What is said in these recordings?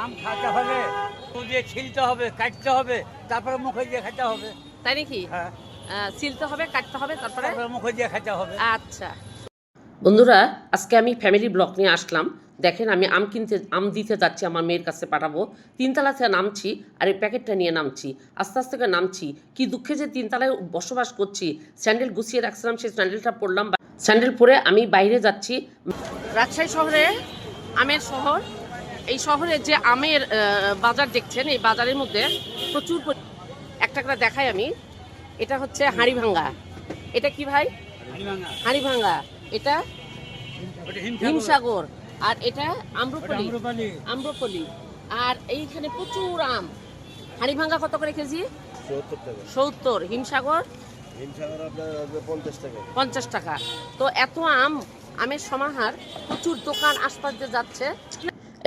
আম খাতে হলে দিয়ে ছিলতে হবে কাটতে হবে তারপরে মুখে দিয়ে খেতে হবে। তাই নাকি? হ্যাঁ। ছিলতে হবে কাটতে হবে তারপরে? তারপরে মুখে দিয়ে খেতে হবে। আচ্ছা। বন্ধুরা আজকে আমি ফ্যামিলি ব্লক নিয়ে আসলাম। দেখেন আমি আম কিনতে আম দিতে যাচ্ছি আমার মেয়ের কাছে পাঠাবো। তিনতলা থেকে নামছি আর এই প্যাকেটটা নিয়ে নামছি। আস্তে আস্তে করে নামছি। কি দুঃখে যে তিনতলায় বসবাস করছি। স্যান্ডেল গুছিয়ে রাখছিলাম সেই স্যান্ডেলটা পরলাম। স্যান্ডেল পরে আমি বাইরে যাচ্ছি। রাজশাহী শহরে আমের শহর। এই শহরে যে আমের বাজার দেখছেন এই বাজারের মধ্যে প্রচুর একটা করে দেখাই আমি। এটা হচ্ছে হাঁড়ি ভাঙ্গা এটা কি ভাই? হাঁড়ি ভাঙ্গা এটা হিমসাগর। আর এটা আম্রপলি। আম্রপলি। আর এইখানে প্রচুর আম। হাঁড়ি ভাঙ্গা কত করে কেজি? সত্তর হিমসাগর? পঞ্চাশ টাকা। পঞ্চাশ টাকা। তো এত আম আমের সমাহার প্রচুর দোকান আশপাশ দিয়ে যাচ্ছে।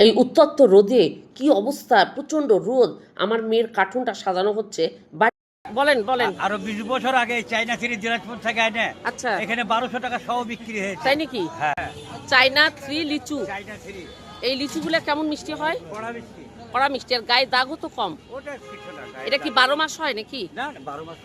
এই উত্তপ্ত রোদে কি অবস্থা? প্রচণ্ড রোদ। আমার মেয়ের কার্টুনটা সাজানো হচ্ছে। বলেন বলেন। আরও বিশ বছর আগে চাইনা থ্রি দিনাজপুর থেকে এনে আচ্ছা। এখানে বারোশো টাকা সহ বিক্রি হয়েছে। তাই নাকি? হ্যাঁ। চাইনা থ্রি লিচু। China three. এই লিচুগুলো কেমন মিষ্টি হয়? কড়া মিষ্টি। কড়া মিষ্টি। আর গায়ে দাগও তো কম। এটা কি বারো মাস হয় নাকি? না বারো মাস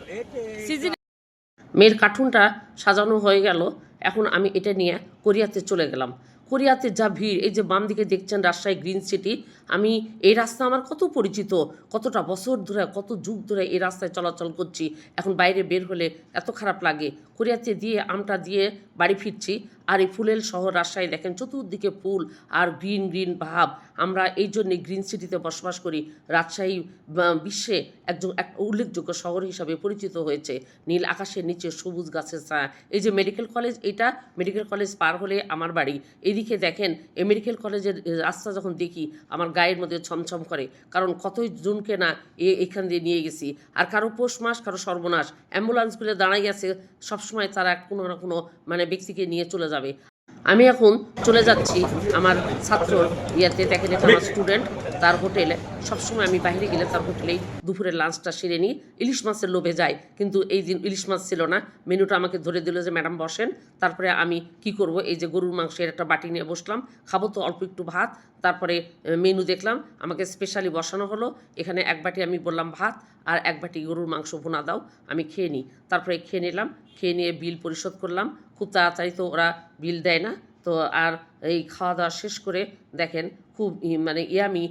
মেয়ের কার্টুনটা সাজানো হয়ে গেল। এখন আমি এটা নিয়ে কোরিয়াতে চলে গেলাম। কোরিয়াতে যা ভিড়, এই যে বাম দিকে দেখছেন রাজশাহী গ্রিন সিটি, আমি এই রাস্তা আমার কত পরিচিত, কতটা বছর ধরে, কত যুগ ধরে এই রাস্তায় চলাচল করছি, এখন বাইরে বের হলে এত খারাপ লাগে। কোরিয়াতে দিয়ে আমটা দিয়ে বাড়ি ফিরছি আর এই ফুলের শহর রাজশাহী দেখেন, চতুর্দিকে ফুল আর গ্রিন গ্রিন ভাব। আমরা এই জন্যে গ্রিন সিটিতে বসবাস করি। রাজশাহী বিশ্বে একজন এক উল্লেখযোগ্য শহর হিসাবে পরিচিত হয়েছে। নীল আকাশের নিচে সবুজ গাছের ছায়া। এই যে মেডিকেল কলেজ, এটা মেডিকেল কলেজ পার হলে আমার বাড়ি। এদিকে দেখেন, এই মেডিকেল কলেজের রাস্তা যখন দেখি, আমার গায়ের মধ্যে ছমছম করে। কারণ কতই জুনকে না এ এখান দিয়ে নিয়ে গেছি। আর কারও পৌষ মাস, কারও সর্বনাশ। অ্যাম্বুলেন্সগুলো দাঁড়াই আছে, সবসময় তারা কোনো না কোনো মানে ব্যক্তিকে নিয়ে চলে যাবে। আমি এখন চলে যাচ্ছি আমার ছাত্র ইয়াতে দেখেন এটা আমার স্টুডেন্ট তার হোটেলে সবসময় আমি বাইরে গেলে তার হোটেলেই দুপুরের লাঞ্চটা সেরে নিই। ইলিশ মাছের লোভে যাই কিন্তু এই দিন ইলিশ মাছ ছিল না। মেনুটা আমাকে ধরে দিল যে, ম্যাডাম, বসেন। তারপরে আমি কি করব? এই যে গরুর মাংসের একটা বাটি নিয়ে বসলাম। খাব তো অল্প একটু ভাত। তারপরে মেনু দেখলাম। আমাকে স্পেশালি বসানো হলো। এখানে এক বাটি আমি বললাম ভাত আর এক বাটি গরুর মাংস ভুনা দাও, আমি খেয়ে নিই। তারপরে খেয়ে নিলাম। খেয়ে নিয়ে বিল পরিশোধ করলাম। খুব তাড়াতাড়ি তো ওরা বিল দেয় না। তো আর এই খাওয়া দাওয়া শেষ করে দেখেন খুব মানে ইয়ামি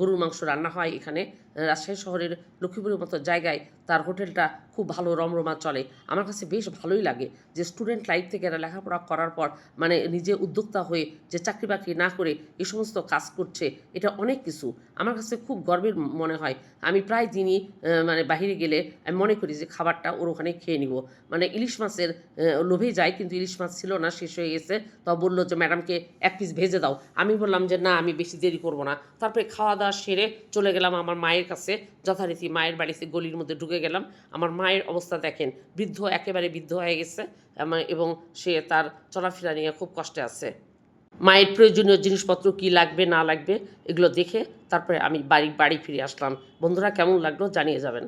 গরুর মাংস রান্না হয় এখানে। রাজশাহী শহরের লক্ষ্মীপুরের মতো জায়গায় তার হোটেলটা খুব ভালো রমরমা চলে। আমার কাছে বেশ ভালোই লাগে যে স্টুডেন্ট লাইফ থেকে এরা লেখাপড়া করার পর মানে নিজে উদ্যোক্তা হয়ে যে চাকরি বাকরি না করে এই সমস্ত কাজ করছে, এটা অনেক কিছু। আমার কাছে খুব গর্বের মনে হয়। আমি প্রায় দিনই মানে বাইরে গেলে আমি মনে করি যে খাবারটা ওর ওখানে খেয়ে নিব। মানে ইলিশ মাছের লোভে যাই কিন্তু ইলিশ মাছ ছিল না, শেষ হয়ে গেছে। তো বলল যে, ম্যাডামকে এক পিস ভেজে দাও। আমি বললাম যে, না, আমি বেশি দেরি করব না। তারপরে খাওয়া দাওয়া সেরে চলে গেলাম আমার মায়ের কাছে যথারীতি মায়ের বাড়িতে গলির মধ্যে ঢুকে গেলাম। আমার মায়ের অবস্থা দেখেন, বৃদ্ধ একেবারে বৃদ্ধ হয়ে গেছে এবং সে তার চলাফেরা নিয়ে খুব কষ্টে আছে। মায়ের প্রয়োজনীয় জিনিসপত্র কি লাগবে, না লাগবে, এগুলো দেখে তারপরে আমি বাড়ি বাড়ি ফিরে আসলাম। বন্ধুরা, কেমন লাগল জানিয়ে যাবেন।